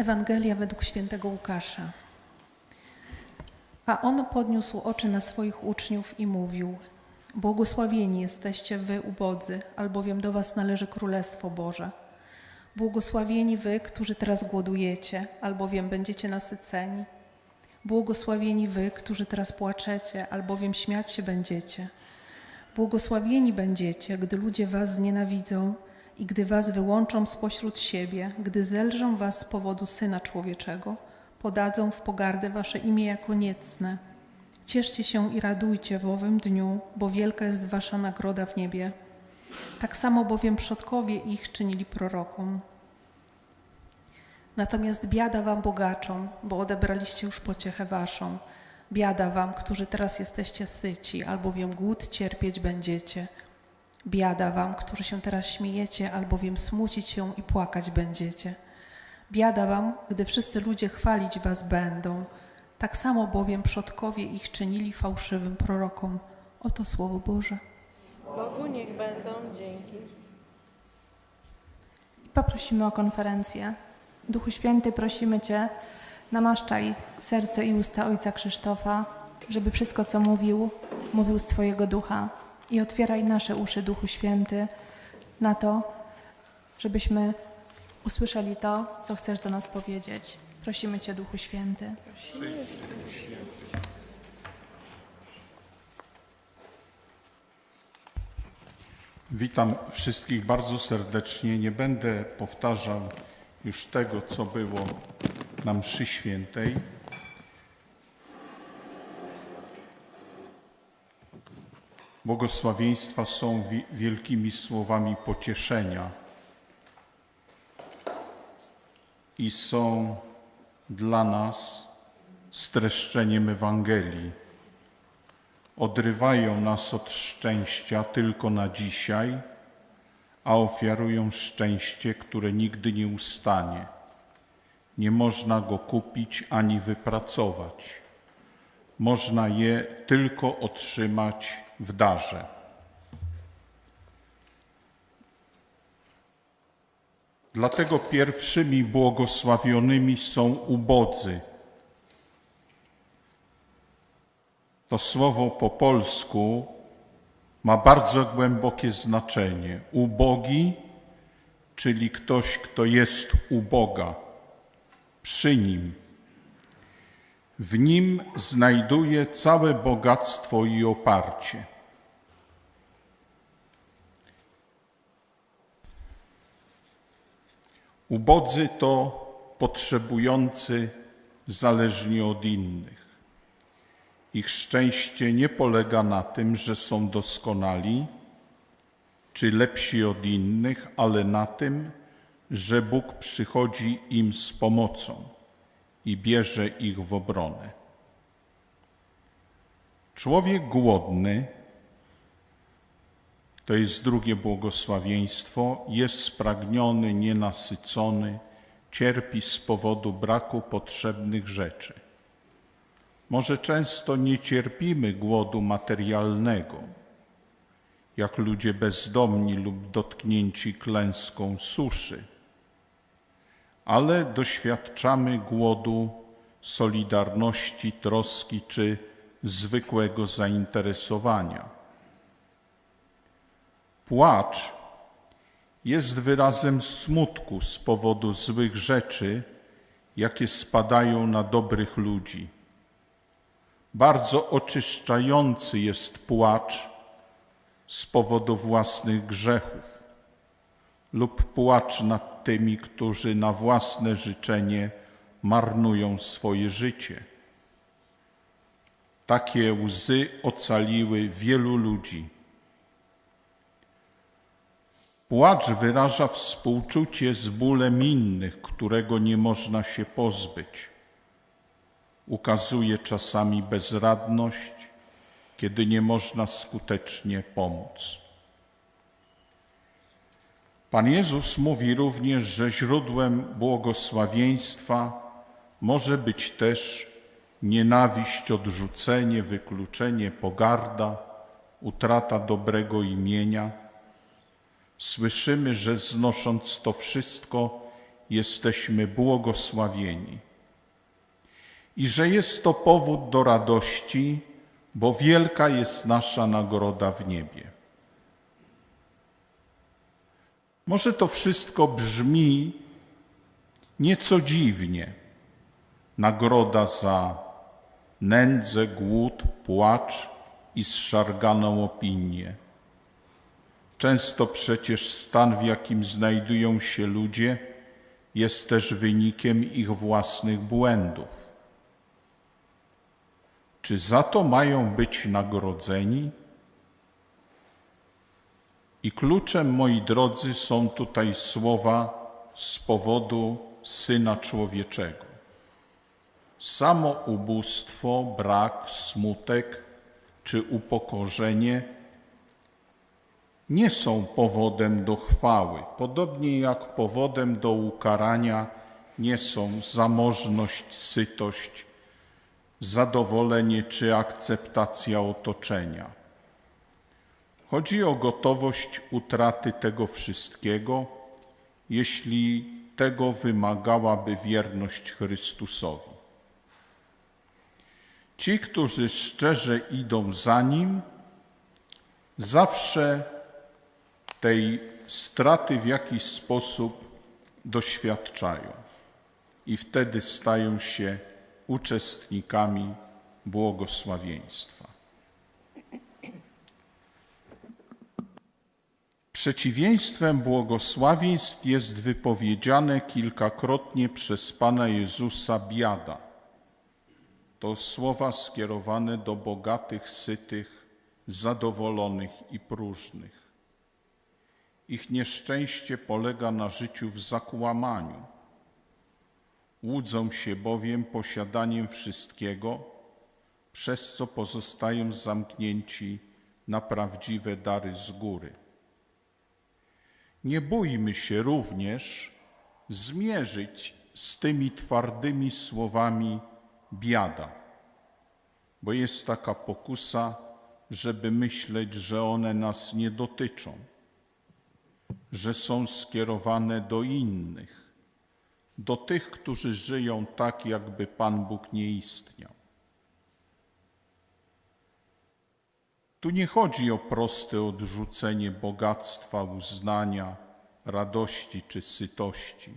Ewangelia według świętego Łukasza. A on podniósł oczy na swoich uczniów i mówił: Błogosławieni jesteście wy, ubodzy, albowiem do was należy Królestwo Boże. Błogosławieni wy, którzy teraz głodujecie, albowiem będziecie nasyceni. Błogosławieni wy, którzy teraz płaczecie, albowiem śmiać się będziecie. Błogosławieni będziecie, gdy ludzie was znienawidzą i gdy was wyłączą spośród siebie, gdy zelżą was z powodu Syna Człowieczego, podadzą w pogardę wasze imię jako niecne. Cieszcie się i radujcie w owym dniu, bo wielka jest wasza nagroda w niebie. Tak samo bowiem przodkowie ich czynili prorokom. Natomiast biada wam bogaczom, bo odebraliście już pociechę waszą. Biada wam, którzy teraz jesteście syci, albowiem głód cierpieć będziecie. Biada wam, którzy się teraz śmiejecie, albowiem smucić się i płakać będziecie. Biada wam, gdy wszyscy ludzie chwalić was będą. Tak samo bowiem przodkowie ich czynili fałszywym prorokom. Oto Słowo Boże. Bogu niech będą dzięki. Poprosimy o konferencję. Duchu Święty, prosimy Cię, namaszczaj serce i usta Ojca Krzysztofa, żeby wszystko, co mówił, mówił z Twojego ducha. I otwieraj nasze uszy, Duchu Święty, na to, żebyśmy usłyszeli to, co chcesz do nas powiedzieć. Prosimy Cię, Duchu Święty. Witam wszystkich bardzo serdecznie. Nie będę powtarzał już tego, co było na mszy świętej. Błogosławieństwa są wi- wielkimi słowami pocieszenia i są dla nas streszczeniem Ewangelii odrywają nas od szczęścia tylko na dzisiaj, a ofiarują szczęście, które nigdy nie ustanie. Nie można go kupić ani wypracować. Można je tylko otrzymać w darze. Dlatego pierwszymi błogosławionymi są ubodzy. To słowo po polsku ma bardzo głębokie znaczenie. Ubogi, czyli ktoś, kto jest u Boga, przy Nim. W Nim znajduje całe bogactwo i oparcie. Ubodzy to potrzebujący zależni od innych. Ich szczęście nie polega na tym, że są doskonali czy lepsi od innych, ale na tym, że Bóg przychodzi im z pomocą i bierze ich w obronę. Człowiek głodny, to jest drugie błogosławieństwo, jest spragniony, nienasycony, cierpi z powodu braku potrzebnych rzeczy. Może często nie cierpimy głodu materialnego, jak ludzie bezdomni lub dotknięci klęską suszy, ale doświadczamy głodu solidarności, troski czy zwykłego zainteresowania. Płacz jest wyrazem smutku z powodu złych rzeczy, jakie spadają na dobrych ludzi. Bardzo oczyszczający jest płacz z powodu własnych grzechów lub płacz nad tymi, którzy na własne życzenie marnują swoje życie. Takie łzy ocaliły wielu ludzi. Płacz wyraża współczucie z bólem innych, którego nie można się pozbyć ukazuje czasami bezradność, kiedy nie można skutecznie pomóc. Pan Jezus mówi również, że źródłem błogosławieństwa może być też nienawiść, odrzucenie, wykluczenie, pogarda, utrata dobrego imienia. Słyszymy, że znosząc to wszystko, jesteśmy błogosławieni. I że jest to powód do radości, bo wielka jest nasza nagroda w niebie. Może to wszystko brzmi nieco dziwnie. Nagroda za nędzę, głód, płacz i zszarganą opinię. Często przecież stan, w jakim znajdują się ludzie, jest też wynikiem ich własnych błędów. Czy za to mają być nagrodzeni? I kluczem, moi drodzy, są tutaj słowa z powodu Syna Człowieczego. Samo ubóstwo, brak, smutek czy upokorzenie nie są powodem do chwały, podobnie jak powodem do ukarania nie są zamożność, sytość, zadowolenie czy akceptacja otoczenia. Chodzi o gotowość utraty tego wszystkiego, jeśli tego wymagałaby wierność Chrystusowi. Ci, którzy szczerze idą za Nim, zawsze tej straty w jakiś sposób doświadczają i wtedy stają się uczestnikami błogosławieństwa. Przeciwieństwem błogosławieństw jest wypowiedziane kilkakrotnie przez Pana Jezusa biada. To słowa skierowane do bogatych, sytych, zadowolonych i próżnych. Ich nieszczęście polega na życiu w zakłamaniu. Łudzą się bowiem posiadaniem wszystkiego, przez co pozostają zamknięci na prawdziwe dary z góry. Nie bójmy się również zmierzyć z tymi twardymi słowami biada, bo jest taka pokusa, żeby myśleć, że one nas nie dotyczą, że są skierowane do innych, do tych, którzy żyją tak, jakby Pan Bóg nie istniał. Tu nie chodzi o proste odrzucenie bogactwa, uznania, radości czy sytości.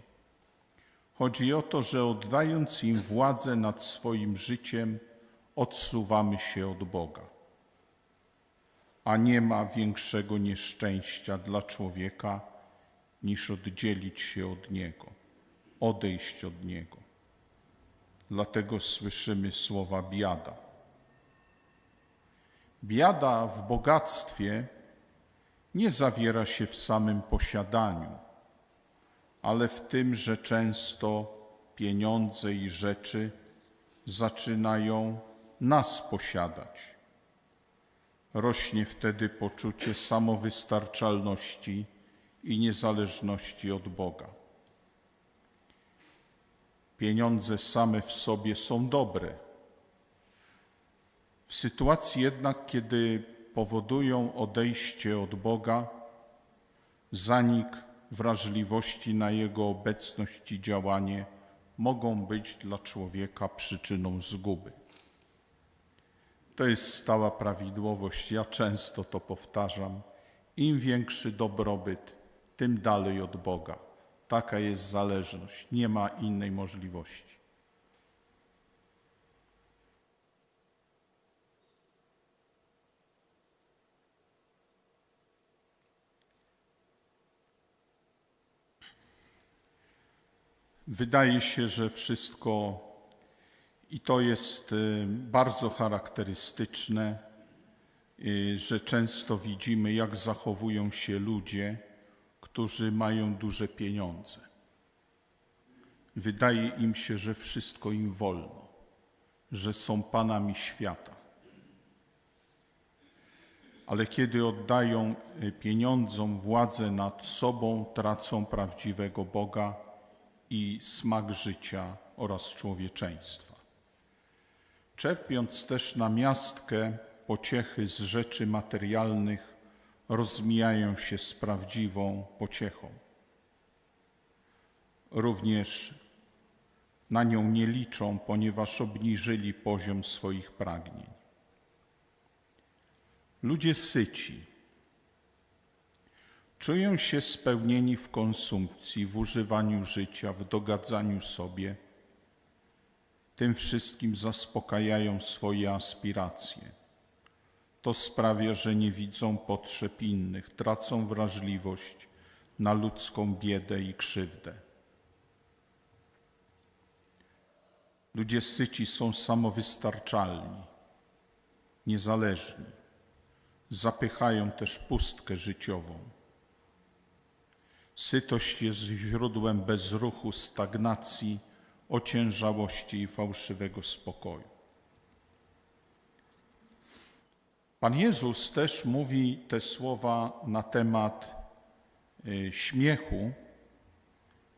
Chodzi o to, że oddając im władzę nad swoim życiem, odsuwamy się od Boga. A nie ma większego nieszczęścia dla człowieka niż oddzielić się od Niego, odejść od Niego. Dlatego słyszymy słowa biada. Biada w bogactwie nie zawiera się w samym posiadaniu, ale w tym, że często pieniądze i rzeczy zaczynają nas posiadać. Rośnie wtedy poczucie samowystarczalności i niezależności od Boga. Pieniądze same w sobie są dobre. Sytuacji jednak, kiedy powodują odejście od Boga, zanik wrażliwości na Jego obecność i działanie mogą być dla człowieka przyczyną zguby. To jest stała prawidłowość. Ja często to powtarzam. Im większy dobrobyt, tym dalej od Boga. Taka jest zależność. Nie ma innej możliwości. Wydaje się, że wszystko i to jest y, bardzo charakterystyczne, y, że często widzimy, jak zachowują się ludzie, którzy mają duże pieniądze. Wydaje im się, że wszystko im wolno, że są panami świata. Ale kiedy oddają y, pieniądzom władzę nad sobą, tracą prawdziwego Boga i smak życia oraz człowieczeństwa. Czerpiąc też na miastkę pociechy z rzeczy materialnych, rozmijają się z prawdziwą pociechą. również na nią nie liczą, ponieważ obniżyli poziom swoich pragnień. Ludzie syci czują się spełnieni w konsumpcji, w używaniu życia, w dogadzaniu sobie. Tym wszystkim zaspokajają swoje aspiracje. To sprawia, że nie widzą potrzeb innych, tracą wrażliwość na ludzką biedę i krzywdę. Ludzie syci są samowystarczalni, niezależni, zapychają też pustkę życiową. Sytość jest źródłem bezruchu, stagnacji, ociężałości i fałszywego spokoju. Pan Jezus też mówi te słowa na temat y, śmiechu.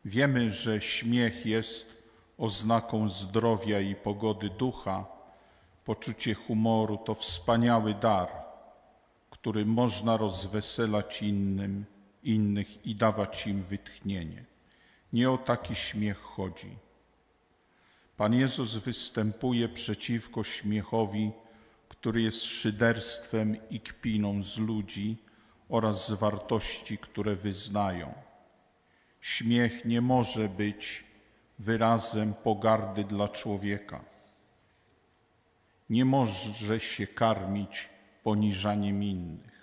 Wiemy, że śmiech jest oznaką zdrowia i pogody ducha. Poczucie humoru to wspaniały dar, który można rozweselać innym, innych i dawać im wytchnienie. Nie o taki śmiech chodzi. Pan Jezus występuje przeciwko śmiechowi, który jest szyderstwem i kpiną z ludzi oraz z wartości, które wyznają. Śmiech nie może być wyrazem pogardy dla człowieka. Nie może się karmić poniżaniem innych.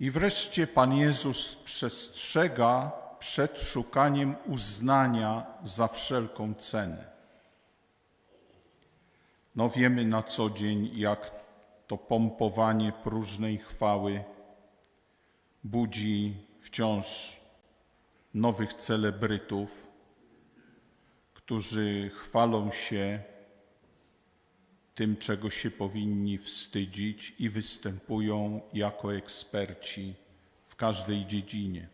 I wreszcie Pan Jezus przestrzega przed szukaniem uznania za wszelką cenę. No wiemy na co dzień, jak to pompowanie próżnej chwały budzi wciąż nowych celebrytów, którzy chwalą się tym, czego się powinni wstydzić i występują jako eksperci w każdej dziedzinie.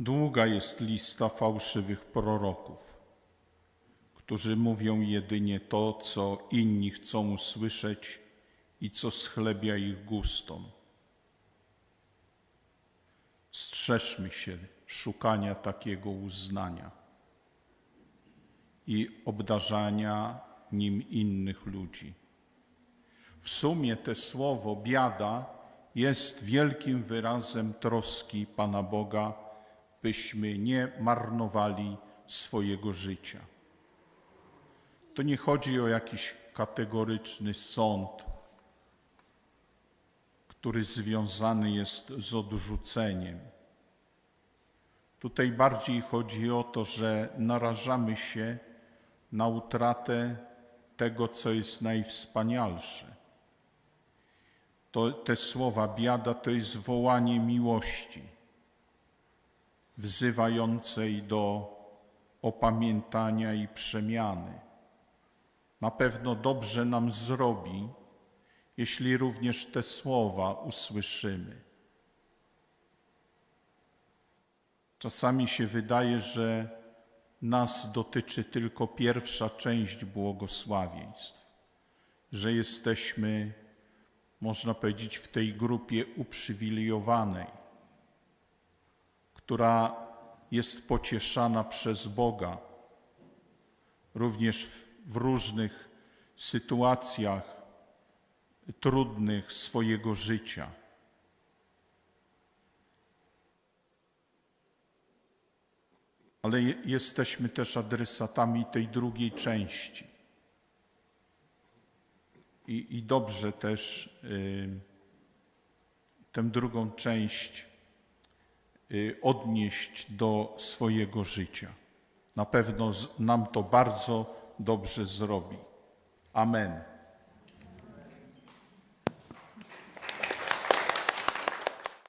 Długa jest lista fałszywych proroków, którzy mówią jedynie to, co inni chcą usłyszeć i co schlebia ich gustom. Strzeżmy się szukania takiego uznania i obdarzania nim innych ludzi. W sumie te słowo biada jest wielkim wyrazem troski Pana Boga, byśmy nie marnowali swojego życia. To nie chodzi o jakiś kategoryczny sąd, który związany jest z odrzuceniem. Tutaj bardziej chodzi o to, że narażamy się na utratę tego, co jest najwspanialsze. To, te słowa biada to jest wołanie miłości, wzywającej do opamiętania i przemiany. Na pewno dobrze nam zrobi, jeśli również te słowa usłyszymy. Czasami się wydaje, że nas dotyczy tylko pierwsza część błogosławieństw, że jesteśmy, można powiedzieć, w tej grupie uprzywilejowanej, która jest pocieszana przez Boga, również w, różnych sytuacjach trudnych swojego życia. Ale je- jesteśmy też adresatami tej drugiej części. I, i dobrze też y, tę drugą część y, odnieść do swojego życia. Na pewno nam to bardzo dobrze zrobi. Amen.